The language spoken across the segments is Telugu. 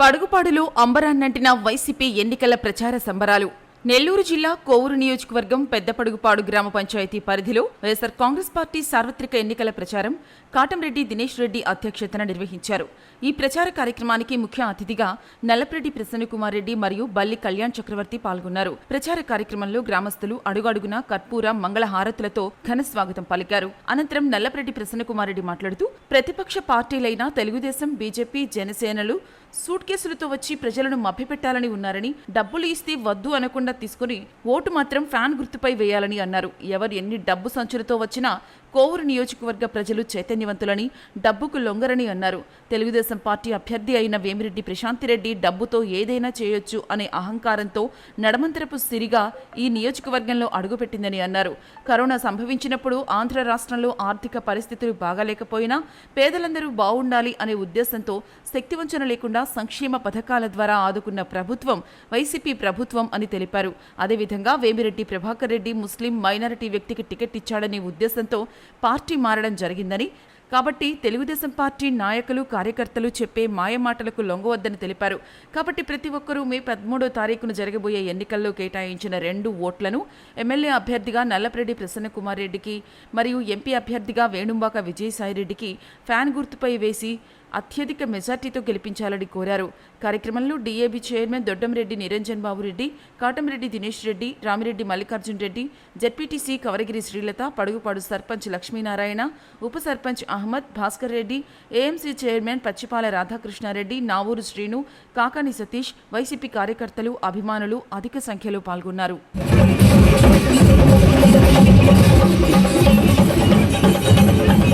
పడుగుపాడులో అంబరాన్నంటిన వైసీపీ ఎన్నికల ప్రచార సంబరాలు. నెల్లూరు జిల్లా కోవూరు నియోజకవర్గం పెద్దపడుగుపాడు గ్రామ పంచాయతీ పరిధిలో వైఎస్సార్ కాంగ్రెస్ పార్టీ సార్వత్రిక ఎన్నికల ప్రచారం కాటంరెడ్డి దినేష్ రెడ్డి అధ్యక్షతన నిర్వహించారు. ఈ ప్రచార కార్యక్రమానికి ముఖ్య అతిథిగా నల్లపరెడ్డి ప్రసన్నకుమార్ రెడ్డి మరియు బల్లి కళ్యాణ్ చక్రవర్తి పాల్గొన్నారు. ప్రచార కార్యక్రమంలో గ్రామస్తులు అడుగడుగున కర్పూర మంగళ హారతులతో ఘన స్వాగతం పలికారు. అనంతరం నల్లపరెడ్డి ప్రసన్నకుమార్ రెడ్డి మాట్లాడుతూ ప్రతిపక్ష పార్టీలైన తెలుగుదేశం బీజేపీ జనసేనలు సూట్ కేసులతో వచ్చి ప్రజలను మభ్యపెట్టాలని ఉన్నారని డబ్బులు ఇస్తే వద్దు అనకుండా తీసుకుని ఓటు మాత్రం ఫ్యాన్ గుర్తుపై వేయాలని అన్నారు. ఎవరు ఎన్ని డబ్బు సంచులతో వచ్చినా కోవూరు నియోజకవర్గ ప్రజలు చైతన్యవంతులని డబ్బుకు లొంగరని అన్నారు. తెలుగుదేశం పార్టీ అభ్యర్థి అయిన వేమిరెడ్డి ప్రశాంతిరెడ్డి డబ్బుతో ఏదైనా చేయొచ్చు అనే అహంకారంతో నడమంతరపు సిరిగా ఈ నియోజకవర్గంలో అడుగుపెట్టిందని అన్నారు. కరోనా సంభవించినప్పుడు ఆంధ్ర రాష్ట్రంలో ఆర్థిక పరిస్థితులు బాగాలేకపోయినా పేదలందరూ బాగుండాలి అనే ఉద్దేశంతో శక్తివంచన లేకుండా సంక్షేమ పథకాల ద్వారా ఆదుకున్న ప్రభుత్వం వైసీపీ ప్రభుత్వం అని తెలిపారు. అదేవిధంగా వేమిరెడ్డి ప్రభాకర్ రెడ్డి ముస్లిం మైనారిటీ వ్యక్తికి టికెట్ ఇచ్చాడనే ఉద్దేశంతో పార్టీ మారడం జరిగిందని. కాబట్టి తెలుగుదేశం పార్టీ నాయకులు కార్యకర్తలు చెప్పే మాయమాటలకు లొంగవద్దని తెలిపారు. కాబట్టి ప్రతి ఒక్కరూ మే పదమూడో తారీఖున జరగబోయే ఎన్నికల్లో కేటాయించిన రెండు ఓట్లను ఎమ్మెల్యే అభ్యర్థిగా నల్లపరెడ్డి ప్రసన్నకుమార్ రెడ్డికి మరియు ఎంపీ అభ్యర్థిగా వేణుంబాక విజయసాయిరెడ్డికి ఫ్యాన్ గుర్తుపై వేసి అత్యధిక మెజార్టీతో గెలిపించాలని కోరారు. కార్యక్రమంలో DAB chairman Doddamreddy Niranjan Babu Reddy Katamreddy Dinesh Reddy Ramireddy Mallikarjun Reddy ZPTC Kavaragiri Srilatha Padugupadu sarpanch Lakshminarayana ఉప sarpanch Ahmed Bhaskar Reddy AMC chairman Pachipala Radhakrishnareddy Navuru Srinu Kakani Satish YCP కార్యకర్తలు అభిమానులు అధిక సంఖ్యలో పాల్గొన్నారు. మీ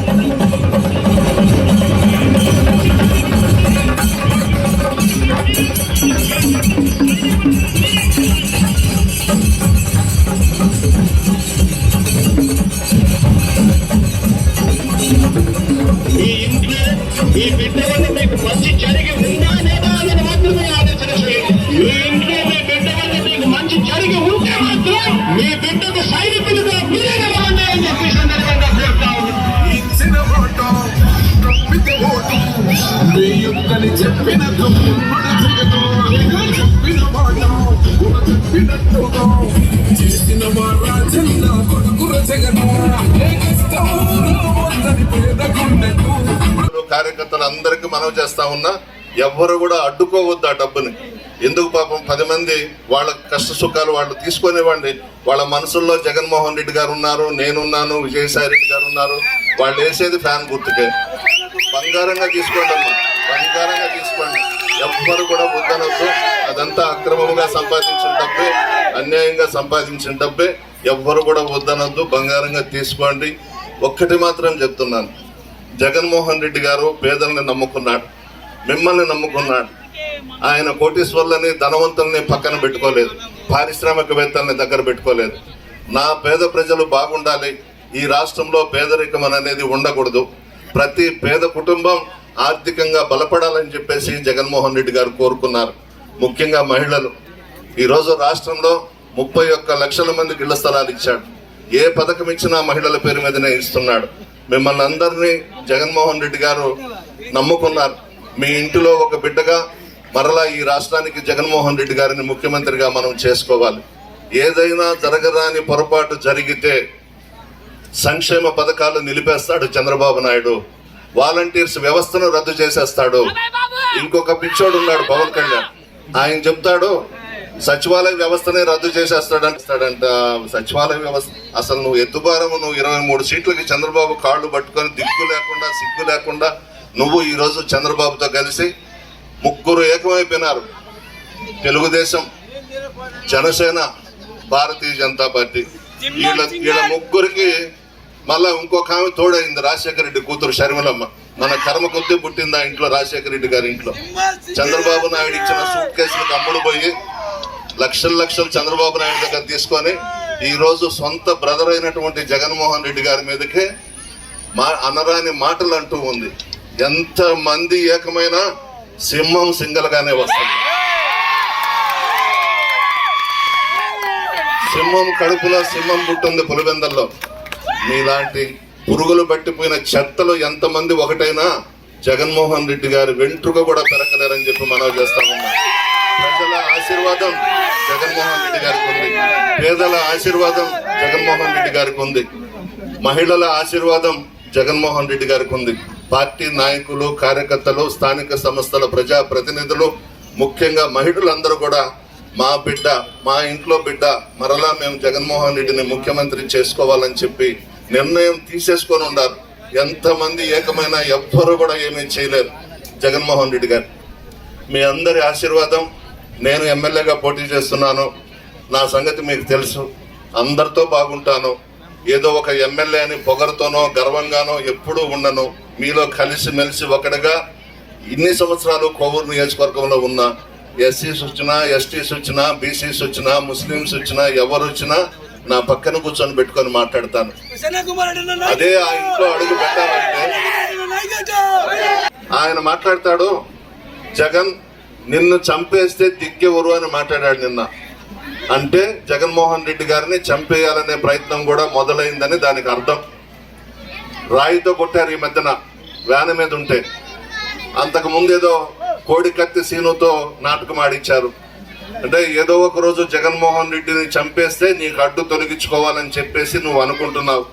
ఈ బిడ్డ వల్ల మీకు మంచి జరిగి ఉందా లేదా అనేది మాత్రమే ఆలోచన చేయండి. మీ ఇంట్లో మీ బిడ్డ వల్ల మీకు మంచి జరిగి ఉంటే మాత్రం మీ బిడ్డకు సైనికులుగా మీరే నిలవండి అని చెప్పి ఈ సందర్భంగా కోరుతా ఇచ్చిన ఓటు తప్పితే ఓటు మీ యొక్కని చెప్పిన చెప్పిన మాట చెప్పినట్టుగా. చేసిన రాజన్న పేద గుండెకు కార్యకర్తలు అందరికీ మనవి చేస్తా ఉన్నా ఎవ్వరు కూడా అడ్డుకోవద్దు ఆ డబ్బుని. ఎందుకు పాపం పది మంది వాళ్ళ కష్ట సుఖాలు వాళ్ళు తీసుకునేవ్వండి వాళ్ళ మనసుల్లో జగన్మోహన్ రెడ్డి గారు ఉన్నారు నేనున్నాను విజయసాయి రెడ్డి గారు ఉన్నారు. వాళ్ళు వేసేది ఫ్యాన్ గుర్తుకే. బంగారంగా తీసుకోండి అమ్మా బంగారంగా తీసుకోండి. ఎవ్వరు కూడా వద్దనొద్దు. అదంతా అక్రమంగా సంపాదించిన డబ్బే అన్యాయంగా సంపాదించిన డబ్బే. ఎవ్వరు కూడా వద్దనొద్దు బంగారంగా తీసుకోండి. ఒక్కటి మాత్రం చెప్తున్నాను. జగన్మోహన్ రెడ్డి గారు పేదల్ని నమ్ముకున్నాడు మిమ్మల్ని నమ్ముకున్నాడు. ఆయన కోటీశ్వర్లని ధనవంతుల్ని పక్కన పెట్టుకోలేదు పారిశ్రామికవేత్తల్ని దగ్గర పెట్టుకోలేదు. నా పేద ప్రజలు బాగుండాలి ఈ రాష్ట్రంలో పేదరికం అనేది ఉండకూడదు. ప్రతి పేద కుటుంబం ఆర్థికంగా బలపడాలని చెప్పేసి జగన్మోహన్ రెడ్డి గారు కోరుకున్నారు. ముఖ్యంగా మహిళలు. ఈరోజు రాష్ట్రంలో ముప్పై ఒక్క లక్షల మందికి ఇళ్ళ స్థలాలు ఇచ్చాడు. ఏ పథకం ఇచ్చినా మహిళల పేరు మీదనే ఇస్తున్నాడు. మిమ్మల్ని అందరినీ జగన్మోహన్ రెడ్డి గారు నమ్ముకున్నారు. మీ ఇంటిలో ఒక బిడ్డగా మరలా ఈ రాష్ట్రానికి జగన్మోహన్ రెడ్డి గారిని ముఖ్యమంత్రిగా మనం చేసుకోవాలి. ఏదైనా జరగరాని పొరపాటు జరిగితే సంక్షేమ పథకాలు నిలిపేస్తాడు చంద్రబాబు నాయుడు. వాలంటీర్స్ వ్యవస్థను రద్దు చేసేస్తాడు. ఇంకొక పిచ్చోడు ఉన్నాడు పవన్ కళ్యాణ్. ఆయన చెప్తాడు సచివాలయ వ్యవస్థనే రద్దు చేసేస్తాడంటాడంట సచివాలయ వ్యవస్థ అసలు నువ్వు ఎత్తుబారము నువ్వు ఇరవై మూడు సీట్లకి చంద్రబాబు కాళ్ళు పట్టుకొని దిక్కు లేకుండా సిగ్గు లేకుండా నువ్వు ఈ రోజు చంద్రబాబుతో కలిసి ముగ్గురు ఏకమైపోయినారు. తెలుగుదేశం జనసేన భారతీయ జనతా పార్టీ. వీళ్ళ వీళ్ళ ముగ్గురికి మళ్ళా ఇంకొక ఆమె తోడైంది రాజశేఖర రెడ్డి కూతురు షర్మిలమ్మ మన కర్మ కొద్దీ పుట్టింది ఆ ఇంట్లో రాజశేఖర రెడ్డి గారి ఇంట్లో? చంద్రబాబు నాయుడు ఇచ్చిన సూట్ కేసులకు అమ్ముడు పోయి లక్షల లక్షలు చంద్రబాబు నాయుడు దగ్గర తీసుకొని ఈరోజు సొంత బ్రదర్ అయినటువంటి జగన్మోహన్ రెడ్డి గారి మీదకే మా అనరాని మాటలు అంటూ ఉంది. ఎంత మంది ఏకమైన సింహం సింగల్గానే వస్తుంది. సింహం కడుపులో సింహం పుట్టింది పులివెందల్లో. మీలాంటి పురుగులు పట్టిపోయిన చెత్తలు ఎంతమంది ఒకటైనా జగన్మోహన్ రెడ్డి గారి వెంట్రుక కూడా పెరగలేరని చెప్పి మనవి చేస్తా ఉన్నాం. పేదల ఆశీర్వాదం జగన్మోహన్ రెడ్డి గారికి ఉంది. పేదల ఆశీర్వాదం జగన్మోహన్ రెడ్డి గారికి ఉంది. మహిళల ఆశీర్వాదం జగన్మోహన్ రెడ్డి గారికి ఉంది. పార్టీ నాయకులు కార్యకర్తలు స్థానిక సంస్థల ప్రజా ప్రతినిధులు ముఖ్యంగా మహిళలందరూ కూడా మా బిడ్డ మా ఇంట్లో బిడ్డ మరలా మేము జగన్మోహన్ రెడ్డిని ముఖ్యమంత్రి చేసుకోవాలని చెప్పి నిర్ణయం తీసేసుకొని ఉన్నారు. ఎంతమంది ఏకమైన ఎవ్వరు కూడా ఏమీ చేయలేరు జగన్మోహన్ రెడ్డి గారు. మీ అందరి ఆశీర్వాదం నేను ఎమ్మెల్యేగా పోటీ చేస్తున్నాను. నా సంగతి మీకు తెలుసు. అందరితో బాగుంటాను. ఏదో ఒక ఎమ్మెల్యే అని పొగరుతోనో గర్వంగానో ఎప్పుడూ ఉండను. మీలో కలిసి మెలిసి ఒకటిగా ఇన్ని సంవత్సరాలు కోవూరు నియోజకవర్గంలో ఉన్న ఎస్సీస్ వచ్చినా ఎస్టీస్ వచ్చినా బీసీస్ వచ్చినా ముస్లిమ్స్ వచ్చినా ఎవరు వచ్చినా నా పక్కన కూర్చొని పెట్టుకొని మాట్లాడతాను. అదే ఆ ఇంట్లో అడుగు పెట్టాలంటే ఆయన మాట్లాడతాడు జగన్ నిన్ను చంపేస్తే దిక్కెవరు అని మాట్లాడాడు నిన్న. అంటే జగన్మోహన్ రెడ్డి గారిని చంపేయాలనే ప్రయత్నం కూడా మొదలైందని దానికి అర్థం. రాయితో కొట్టారు ఈ మధ్యన వ్యాన్ మీద ఉంటే. అంతకు ముందేదో కోడి కత్తి సీనుతో నాటకం ఆడిచ్చారు అంటే ఏదో ఒక రోజు జగన్మోహన్ రెడ్డిని చంపేస్తే నీకు అడ్డు తొలగించుకోవాలని చెప్పేసి నువ్వు అనుకుంటున్నావు.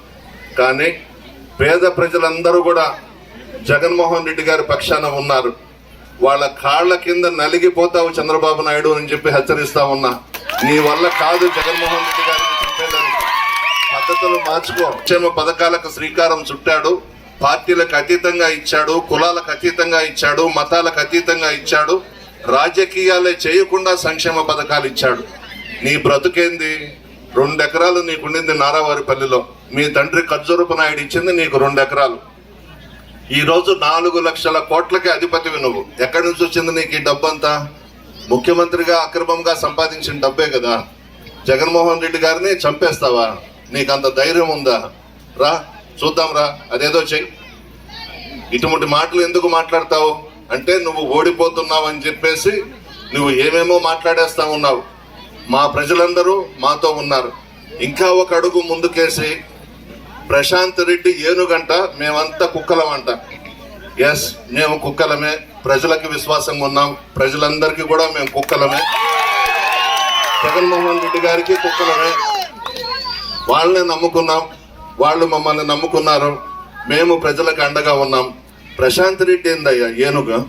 కానీ పేద ప్రజలందరూ కూడా జగన్మోహన్ రెడ్డి గారి పక్షాన ఉన్నారు. వాళ్ళ కాళ్ళ కింద నలిగిపోతావు చంద్రబాబు నాయుడు అని చెప్పి హెచ్చరిస్తా ఉన్నా. నీ వల్ల కాదు జగన్మోహన్ రెడ్డి గారిని చెప్పేదానికి. పద్ధతులు మార్చుకో. క్షేమ పథకాలకు శ్రీకారం చుట్టాడు. పార్టీలకు అతీతంగా ఇచ్చాడు. కులాలకు అతీతంగా ఇచ్చాడు. మతాలకు అతీతంగా ఇచ్చాడు. రాజకీయాలే చేయకుండా సంక్షేమ పథకాలు ఇచ్చాడు. నీ బ్రతుకేంది? రెండు ఎకరాలు నీకుండింది నారావారిపల్లిలో. మీ తండ్రి ఖర్జూరపు నాయుడు ఇచ్చింది నీకు రెండు ఎకరాలు ఈ రోజు నాలుగు లక్షల కోట్లకి అధిపతివి నువ్వు. ఎక్కడి నుంచి వచ్చింది నీకు ఈ డబ్బంతా? ముఖ్యమంత్రిగా అక్రమంగా సంపాదించిన డబ్బే కదా. జగన్మోహన్ రెడ్డి గారిని చంపేస్తావా? నీకు అంత ధైర్యం ఉందా? రా చూద్దాం రా. అదేదో చెయ్యి ఇటువంటి మాటలు ఎందుకు మాట్లాడతావు? అంటే నువ్వు ఓడిపోతున్నావు అని చెప్పేసి నువ్వు ఏమేమో మాట్లాడేస్తా ఉన్నావు. మా ప్రజలందరూ మాతో ఉన్నారు. ఇంకా ఒక అడుగు ముందుకేసి ప్రశాంత్ రెడ్డి ఏనుగంట మేమంతా కుక్కలం అంట ఎస్ మేము కుక్కలమే. ప్రజలకు విశ్వాసంగా ఉన్నాం. ప్రజలందరికీ కూడా మేము కుక్కలమే. జగన్మోహన్ రెడ్డి గారికి కుక్కలమే. వాళ్ళని నమ్ముకున్నాం. వాళ్ళు మమ్మల్ని నమ్ముకున్నారు. మేము ప్రజలకు అండగా ఉన్నాం. ప్రశాంత్ రెడ్డి ఏందయ్యా? ఏనుగా?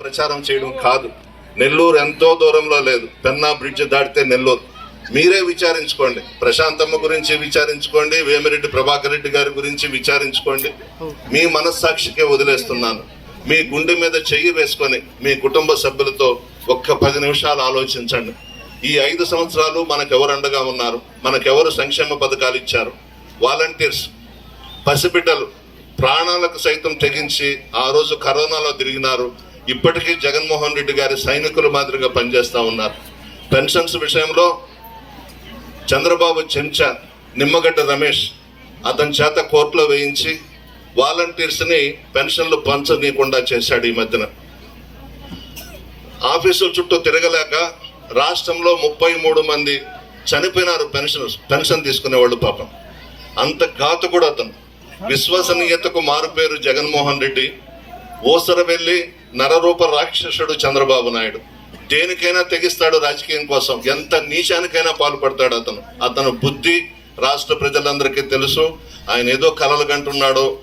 ప్రచారం చేయడం కాదు. నెల్లూరు ఎంతో దూరంలో లేదు. పెన్నా బ్రిడ్జ్ దాటితే నెల్లూరు. మీరే విచారించుకోండి. ప్రశాంతమ్మ గురించి విచారించుకోండి వేమిరెడ్డి ప్రభాకర్ రెడ్డి గారి గురించి విచారించుకోండి. మీ మనస్సాక్షికే వదిలేస్తున్నాను. మీ గుండె మీద చెయ్యి వేసుకొని మీ కుటుంబ సభ్యులతో ఒక్క పది నిమిషాలు ఆలోచించండి. ఈ ఐదు సంవత్సరాలు మనకెవరు అండగా ఉన్నారు? మనకెవరు సంక్షేమ పథకాలు ఇచ్చారు? వాలంటీర్స్ పసిబిడ్డలు ప్రాణాలకు సైతం తెగించి ఆ రోజు కరోనాలో తిరిగినారు. ఇప్పటికీ జగన్మోహన్ రెడ్డి గారి సైనికుల మాదిరిగా పనిచేస్తా ఉన్నారు. పెన్షన్స్ విషయంలో చంద్రబాబు చెంచా నిమ్మగడ్డ రమేష్ అతని చేత కోర్టులో వేయించి వాలంటీర్స్ని పెన్షన్లు పంచనీయకుండా చేశాడు ఈ మధ్యన. ఆఫీసుల చుట్టూ తిరగలేక రాష్ట్రంలో ముప్పై మూడు మంది చనిపోయినారు పెన్షన్ పెన్షన్ తీసుకునేవాళ్ళు పాపం. అంత ఘాతుకుడు అతను. విశ్వసనీయతకు మారుపేరు జగన్మోహన్ రెడ్డి. ఓసర వెళ్ళి నరరూప రాక్షసుడు చంద్రబాబు నాయుడు. దేనికైనా తెగిస్తాడు రాజకీయం కోసం. ఎంత నీచానికైనా పాల్పడతాడు అతను. అతను బుద్ధి రాష్ట్ర ప్రజలందరికీ తెలుసు. ఆయన ఏదో కలలు కంటున్నాడు.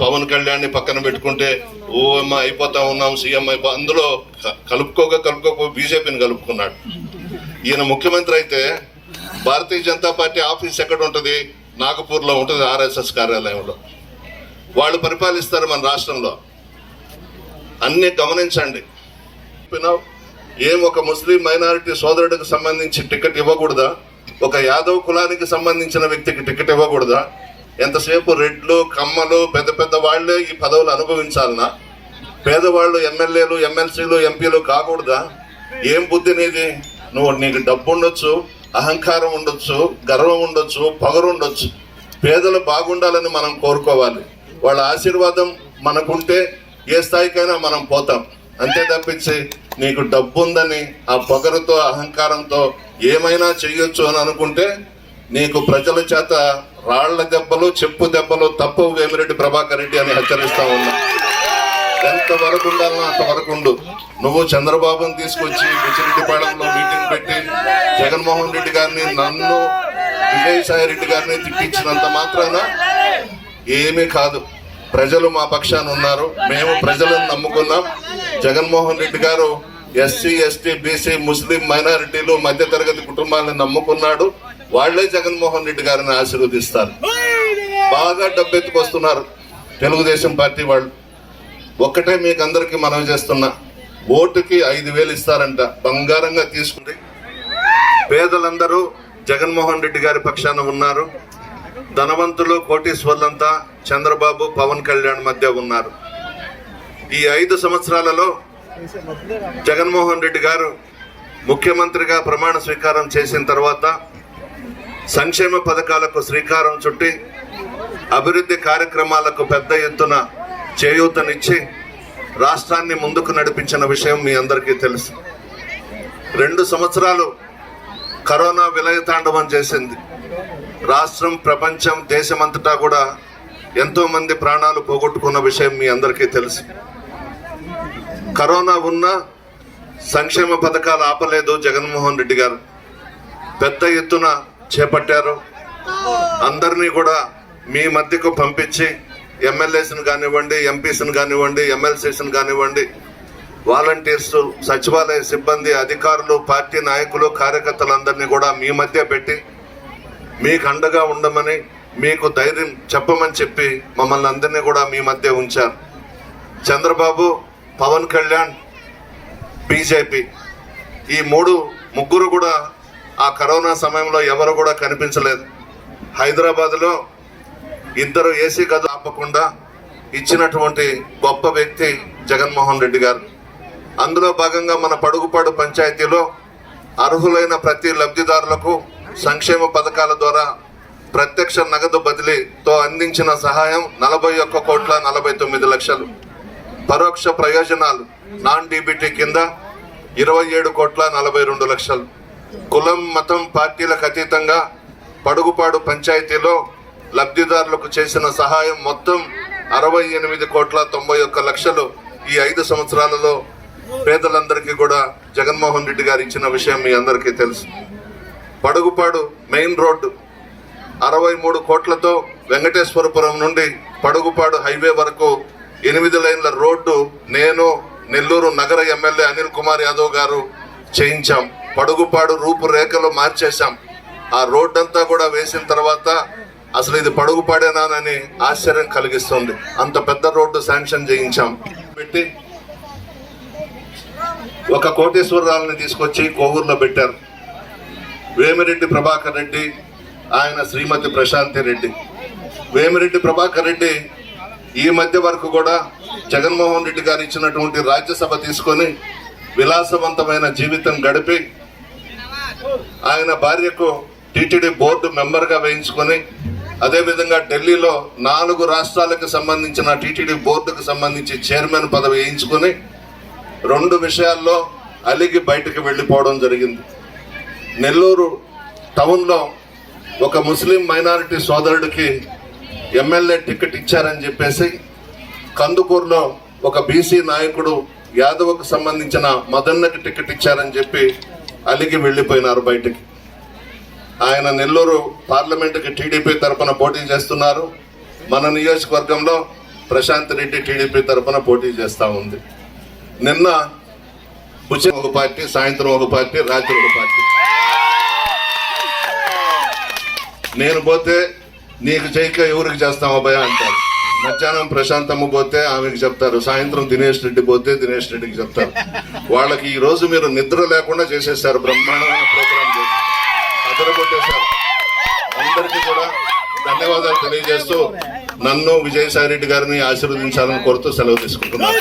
పవన్ కళ్యాణ్ని పక్కన పెట్టుకుంటే ఓఎం అయిపోతా ఉన్నాం సీఎం అయిపో అందులో కలుపుకోగా కలుపుకోక కలుపుకోక బీజేపీని కలుపుకున్నాడు. ఈయన ముఖ్యమంత్రి అయితే భారతీయ జనతా పార్టీ ఆఫీస్ ఎక్కడ ఉంటుంది? నాగపూర్లో ఉంటుంది ఆర్ఎస్ఎస్ కార్యాలయంలో. వాళ్ళు పరిపాలిస్తారు మన రాష్ట్రంలో. అన్ని గమనించండి. చెప్పినావు ఏం ఒక ముస్లిం మైనారిటీ సోదరుడికి సంబంధించి టికెట్ ఇవ్వకూడదా? ఒక యాదవ్ కులానికి సంబంధించిన వ్యక్తికి టికెట్ ఇవ్వకూడదా? ఎంతసేపు రెడ్లు కమ్మలు పెద్ద పెద్ద వాళ్ళే ఈ పదవులు అనుభవించాలనా? పేదవాళ్ళు ఎమ్మెల్యేలు ఎమ్మెల్సీలు ఎంపీలు కాకూడదా? ఏం బుద్ధి నీది? నువ్వు నీకు డబ్బు ఉండొచ్చు అహంకారం ఉండొచ్చు గర్వం ఉండొచ్చు పొగరు ఉండొచ్చు. పేదలు బాగుండాలని మనం కోరుకోవాలి. వాళ్ళ ఆశీర్వాదం మనకుంటే ఏ స్థాయికైనా మనం పోతాం. అంతే తప్పించి నీకు డబ్బు ఉందని ఆ పొగరుతో అహంకారంతో ఏమైనా చేయొచ్చు అని అనుకుంటే నీకు ప్రజల చేత రాళ్ళ దెబ్బలు చెప్పు దెబ్బలు తప్పు వేమిరెడ్డి ప్రభాకర్ రెడ్డి అని హెచ్చరిస్తా ఉన్నా. ఎంతవరకు వరకు అంతవరకు ఉండు. నువ్వు చంద్రబాబుని తీసుకొచ్చి బుచ్చిరెడ్డిపాళెంలో మీటింగ్ పెట్టి జగన్మోహన్ రెడ్డి గారిని నన్ను విజయసాయి రెడ్డి గారిని తిట్టించినంత మాత్రాన ఏమీ కాదు. ప్రజలు మా పక్షాన ఉన్నారు. మేము ప్రజలను నమ్ముకున్నాం జగన్మోహన్ రెడ్డి గారు ఎస్సీ ఎస్టీ బీసీ ముస్లిం మైనారిటీలు మధ్యతరగతి కుటుంబాలను నమ్ముకున్నాడు. వాళ్ళే జగన్మోహన్ రెడ్డి గారిని ఆశీర్వదిస్తారు. బాగా డబ్బెత్తుకొస్తున్నారు తెలుగుదేశం పార్టీ వాళ్ళు. ఒక్కటే మీకు అందరికి మనవి చేస్తున్నా. ఓటుకి ఐదు వేలు ఇస్తారంట. బంగారంగా తీసుకుంది పేదలందరూ జగన్మోహన్ రెడ్డి గారి పక్షాన ఉన్నారు. ధనవంతులు కోటీశ్వర్లంతా చంద్రబాబు పవన్ కళ్యాణ్ మధ్య ఉన్నారు. ఈ ఐదు సంవత్సరాలలో జగన్మోహన్ రెడ్డి గారు ముఖ్యమంత్రిగా ప్రమాణ స్వీకారం చేసిన తర్వాత సంక్షేమ పథకాలకు శ్రీకారం చుట్టి అభివృద్ధి కార్యక్రమాలకు పెద్ద ఎత్తున చేయూతనిచ్చి రాష్ట్రాన్ని ముందుకు నడిపించిన విషయం మీ అందరికీ తెలుసు. రెండు సంవత్సరాలు కరోనా విలయతాండవం చేసింది. రాష్ట్రం ప్రపంచం దేశమంతటా కూడా ఎంతో మంది ప్రాణాలు పోగొట్టుకున్న విషయం మీ అందరికీ తెలుసు. కరోనా ఉన్న సంక్షేమ పథకాలు ఆపలేదు జగన్మోహన్ రెడ్డి గారు. పెద్ద ఎత్తున చేపట్టారు. అందరినీ కూడా మీ మధ్యకు పంపించి ఎమ్మెల్యేస్ని కానివ్వండి ఎంపీస్ని కానివ్వండి ఎమ్మెల్సీస్ని కానివ్వండి వాలంటీర్స్ సచివాలయ సిబ్బంది అధికారులు పార్టీ నాయకులు కార్యకర్తలందరినీ కూడా మీ మధ్య పెట్టి మీకు అండగా ఉండమని మీకు ధైర్యం చెప్పమని చెప్పి మమ్మల్ని అందరినీ కూడా మీ మధ్య ఉంచారు. చంద్రబాబు పవన్ కళ్యాణ్ బీజేపీ ఈ మూడు ముగ్గురు కూడా ఆ కరోనా సమయంలో ఎవరు కూడా కనిపించలేదు. హైదరాబాద్లో ఇద్దరు ఏసీ గది ఆపకుండా ఇచ్చినటువంటి గొప్ప వ్యక్తి జగన్మోహన్ రెడ్డి గారు. అందులో భాగంగా మన పడుగుపాడు పంచాయతీలో అర్హులైన ప్రతి లబ్ధిదారులకు సంక్షేమ పథకాల ద్వారా ప్రత్యక్ష నగదు బదిలీతో అందించిన సహాయం నలభై ఒక్క కోట్ల నలభై తొమ్మిది లక్షలు. పరోక్ష ప్రయోజనాలు నాన్ డీబీటీ కింద ఇరవై ఏడు కోట్ల నలభై రెండు లక్షలు. కులం మతం పార్టీలకు అతీతంగా పడుగుపాడు పంచాయతీలో లబ్ధిదారులకు చేసిన సహాయం మొత్తం అరవై ఎనిమిది కోట్ల తొంభై ఒక్క లక్షలు. ఈ ఐదు సంవత్సరాలలో పేదలందరికీ కూడా జగన్మోహన్ రెడ్డి గారు ఇచ్చిన విషయం మీ అందరికీ తెలుసు. పడుగుపాడు మెయిన్ రోడ్డు అరవై మూడు కోట్లతో వెంకటేశ్వరపురం నుండి పడుగుపాడు హైవే వరకు ఎనిమిది లైన్ల రోడ్డు నేను నెల్లూరు నగర ఎమ్మెల్యే అనిల్ కుమార్ యాదవ్ గారు చేయించాం. పడుగుపాడు రూపురేఖలు మార్చేశాం. ఆ రోడ్డు అంతా కూడా వేసిన తర్వాత అసలు ఇది పడుగుపాడేనానని ఆశ్చర్యం కలిగిస్తుంది. అంత పెద్ద రోడ్డు శాంక్షన్ చేయించాం. పెట్టి ఒక కోటేశ్వరరావుని తీసుకొచ్చి కోవూరులో పెట్టారు. వేమిరెడ్డి ప్రభాకర్ రెడ్డి ఆయన శ్రీమతి ప్రశాంతి రెడ్డి. వేమిరెడ్డి ప్రభాకర్ రెడ్డి ఈ మధ్య వరకు కూడా జగన్మోహన్ రెడ్డి గారు ఇచ్చినటువంటి రాజ్యసభ తీసుకొని విలాసవంతమైన జీవితం గడిపి ఆయన భార్యకు టీటీడీ బోర్డు మెంబర్గా వేయించుకొని అదేవిధంగా ఢిల్లీలో నాలుగు రాష్ట్రాలకు సంబంధించిన టీటీడీ బోర్డుకు సంబంధించి చైర్మన్ పదవి వేయించుకొని రెండు విషయాల్లో అలిగి బయటకు వెళ్ళిపోవడం జరిగింది. నెల్లూరు టౌన్లో ఒక ముస్లిం మైనారిటీ సోదరుడికి ఎమ్మెల్యే టికెట్ ఇచ్చారని చెప్పేసి కందుకూరులో ఒక బీసీ నాయకుడు యాదవ్కు సంబంధించిన మదన్నకి టికెట్ ఇచ్చారని చెప్పి అలిగి వెళ్ళిపోయినారు బయటికి. ఆయన నెల్లూరు పార్లమెంటుకి టీడీపీ తరఫున పోటీ చేస్తున్నారు. మన నియోజకవర్గంలో ప్రశాంత్ రెడ్డి టీడీపీ తరపున పోటీ చేస్తూ ఉంది. నిన్న ఉచిత ఒక పార్టీ సాయంత్రం ఒక పార్టీ రాత్రి ఒక పార్టీ. నేను పోతే నీకు చేయక ఎవరికి చేస్తాం అబ్బాయి అంటారు. మధ్యాహ్నం ప్రశాంతమ్మ పోతే ఆమెకి చెప్తారు. సాయంత్రం దినేష్ రెడ్డి పోతే దినేష్ రెడ్డికి చెప్తారు. వాళ్ళకి ఈ రోజు మీరు నిద్ర లేకుండా చేసేసారు బ్రహ్మాండమైన ప్రోగ్రామ్ చేసి అదరగొట్టేశారు. అందరికీ కూడా ధన్యవాదాలు తెలియజేస్తూ నన్ను విజయసాయి రెడ్డి గారిని ఆశీర్వదించాలని కోరుతూ సెలవు తీసుకుంటున్నాను.